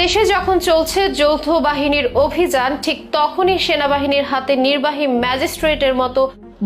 দেশে যখন চলছে যৌথ বাহিনীর অভিযান, ঠিক তখনই সেনাবাহিনীর হাতে নির্বাহী ম্যাজিস্ট্রেটের মতো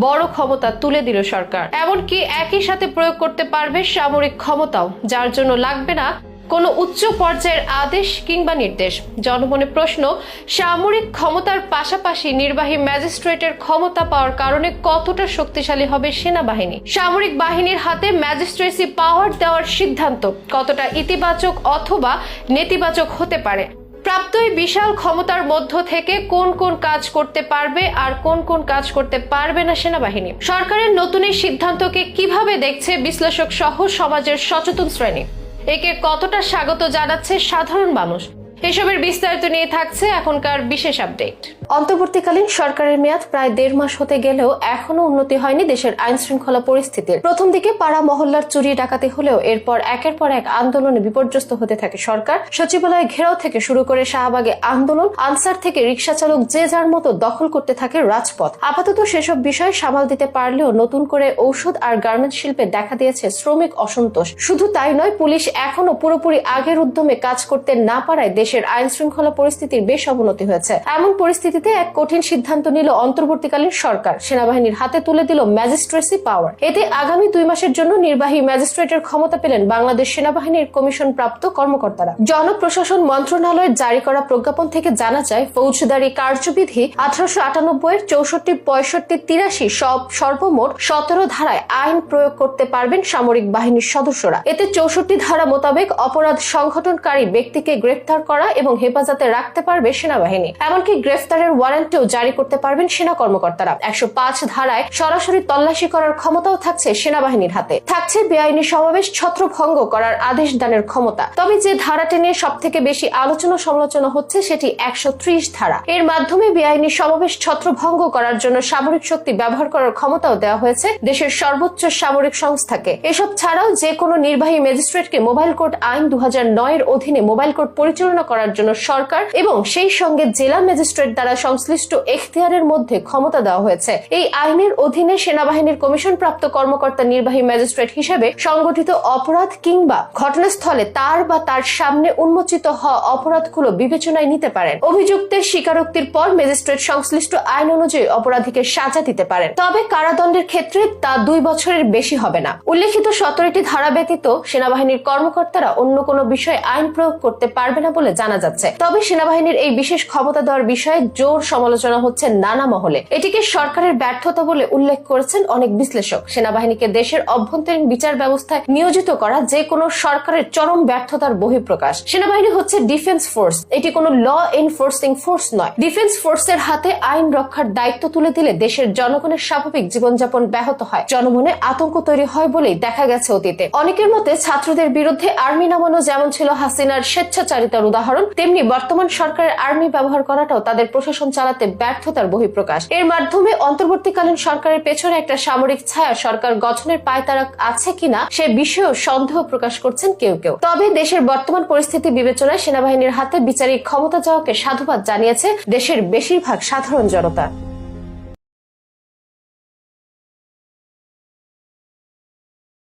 বড় ক্ষমতা তুলে দিল সরকার। এমনকি একই সাথে প্রয়োগ করতে পারবে সামরিক ক্ষমতাও, যার জন্য লাগবে না কোনো উচ্চ পর্যায়ের আদেশ কিংবা নির্দেশ? জনমনে প্রশ্ন, সামরিক ক্ষমতার পাশাপাশি নির্বাহী ম্যাজিস্ট্রেটের ক্ষমতা পাওয়ার কারণে কতটা শক্তিশালী হবে সেনাবাহিনী? সামরিক বাহিনীর হাতে ম্যাজিস্ট্রেসি পাওয়ার দেওয়ার সিদ্ধান্ত কতটা ইতিবাচক অথবা নেতিবাচক হতে পারে? প্রাপ্ত এই বিশাল ক্ষমতার মধ্য থেকে কোন কোন কাজ করতে পারবে আর কোন কোন কাজ করতে পারবে না সেনাবাহিনী? সরকারের নতুন এই সিদ্ধান্তকে কীভাবে দেখছে বিশ্লেষক সহ সমাজের সচেতন শ্রেণি? একে কতটা স্বাগত জানাচ্ছে সাধারণ মানুষ? এসবের বিস্তারিত নিয়ে থাকছে এখনকার বিশেষ আপডেট। অন্তর্বর্তীকালীন সরকারের মেয়াদ প্রায় দেড় মাস হতে গেলেও এখনও উন্নতি হয়নি দেশের আইন শৃঙ্খলা পরিস্থিতির। প্রথম দিকে পাড়া মহল্লার চুরি, ডাকাতি হলেও এরপর একের পর এক আন্দোলনে বিপর্যস্ত হতে থাকে সরকার। সচিবালয় ঘেরাও থেকে শুরু করে শাহবাগে আন্দোলন, আনসার থেকে রিক্সা চালক যে যার মতো দখল করতে থাকে রাজপথ। আপাতত সেসব বিষয় সামাল দিতে পারলেও নতুন করে ঔষধ আর গার্মেন্ট শিল্পে দেখা দিয়েছে শ্রমিক অসন্তোষ। শুধু তাই নয়, পুলিশ এখনও পুরোপুরি আগের উদ্যমে কাজ করতে না পারায় দেশের আইন শৃঙ্খলা পরিস্থিতির বেশ অবনতি হয়েছে। এমন পরিস্থিতিতে এক কঠিন সিদ্ধান্ত নিল অন্তর্বর্তীকালীন সরকার। সেনাবাহিনীর হাতে তুলে দিল ম্যাজিস্ট্রেসি পাওয়ার। এতে আগামী দুই মাসের জন্য নির্বাহী ম্যাজিস্ট্রেটের ক্ষমতা পেলেন বাংলাদেশ সেনাবাহিনীর কমিশন প্রাপ্ত কর্মকর্তারা। জনপ্রশাসন মন্ত্রণালয়ের জারি করা প্রজ্ঞাপন থেকে জানা যায়, ফৌজদারি কার্যবিধি আঠারোশো আটানব্বই চৌষট্টি, পঁয়ষট্টি, তিরাশি সব সর্বমোট সতেরো ধারায় আইন প্রয়োগ করতে পারবেন সামরিক বাহিনীর সদস্যরা। এতে চৌষট্টি ধারা মোতাবেক অপরাধ সংঘটনকারী ব্যক্তিকে গ্রেফতার করা এবং হেফাজতে রাখতে পারবে সেনাবাহিনী। এমনকি গ্রেফতারের ওয়ারেন্টও জারি করতে পারবেন সেনা কর্মকর্তারা। একশো পাঁচ ধারায় সরাসরি তল্লাশি করার ক্ষমতাও থাকছে সেনাবাহিনীর হাতে। থাকছে বেআইনি সমাবেশ, ছত্রভঙ্গ করার আদেশ দানের ক্ষমতা। তবে যে ধারাটি নিয়ে সব থেকে বেশি আলোচনা সমালোচনা হচ্ছে সেটি একশো ত্রিশ ধারা। এর মাধ্যমে বেআইনি সমাবেশ, ছত্রভঙ্গ করার জন্য সামরিক শক্তি ব্যবহার করার ক্ষমতাও দেওয়া হয়েছে দেশের সর্বোচ্চ সামরিক সংস্থাকে। এসব ছাড়াও যে কোনো নির্বাহী ম্যাজিস্ট্রেটকে মোবাইল কোর্ট আইন দুহাজার নয় এর অধীনে মোবাইল কোর্ট পরিচালনা করার জন্য সরকার এবং সেই সঙ্গে জেলা ম্যাজিস্ট্রেট দ্বারা সংশ্লিষ্ট এখতিয়ারের মধ্যে ক্ষমতা দেওয়া হয়েছে। এই আইনের অধীনে সেনাবাহিনীর কমিশন প্রাপ্ত কর্মকর্তা নির্বাহী ম্যাজিস্ট্রেট হিসেবে সংগঠিত অপরাধ কিংবা ঘটনাস্থলে তার বা তার সামনে উন্মোচিত হওয়া অপরাধগুলো বিবেচনায় নিতে পারেন। অভিযুক্তের স্বীকারোক্তির পর ম্যাজিস্ট্রেট সংশ্লিষ্ট আইন অনুযায়ী অপরাধীকে সাজা দিতে পারেন। তবে কারাদণ্ডের ক্ষেত্রে তা দুই বছরের বেশি হবে না। উল্লেখিত সতেরোটি ধারা ব্যতীত সেনাবাহিনীর কর্মকর্তারা অন্য কোনো বিষয়ে আইন প্রয়োগ করতে পারবে না বলে জানা যাচ্ছে। তবে সেনাবাহিনীর এই বিশেষ ক্ষমতা দেওয়ার বিষয়ে জোর সমালোচনা হচ্ছে নানা মহলে। এটিকে সরকারের ব্যর্থতা বলে উল্লেখ করেছেন অনেক বিশ্লেষক। সেনাবাহিনীকে দেশের অভ্যন্তরীণ বিচার ব্যবস্থায় নিয়োজিত করা যে কোনো সরকারের চরম ব্যর্থতার বহিঃপ্রকাশ। সেনাবাহিনী হচ্ছে ডিফেন্স ফোর্স। এটি কোনো ল এনফোর্সিং ফোর্স নয়। ডিফেন্স ফোর্সের হাতে আইন রক্ষার দায়িত্ব তুলে দিলে দেশের জনগণের স্বাভাবিক জীবনযাপন ব্যাহত হয়। জনমনে আতঙ্ক তৈরি হয় বলেই দেখা গেছে অতীতে। অনেকের মতে ছাত্রদের বিরুদ্ধে আর্মি নামানো যেমন ছিল হাসিনার স্বেচ্ছাচারিতার উদাহরণ, তেমনি বর্তমান সরকারের আর্মি ব্যবহার করাটাও তাদের প্রশাসন চালাতে ব্যর্থতার বহিঃপ্রকাশ। এর মাধ্যমে অন্তর্বর্তীকালীন সরকারের পেছনে একটা সামরিক ছায়া সরকার গঠনের পায়তারা আছে কিনা, সে বিষয়েও সন্দেহ প্রকাশ করছেন কেউ কেউ। তবে দেশের বর্তমান পরিস্থিতি বিবেচনায় সেনাবাহিনীর হাতে বিচারিক ক্ষমতা যাওয়াকে সাধুবাদ জানিয়েছে দেশের বেশিরভাগ সাধারণ জনতা।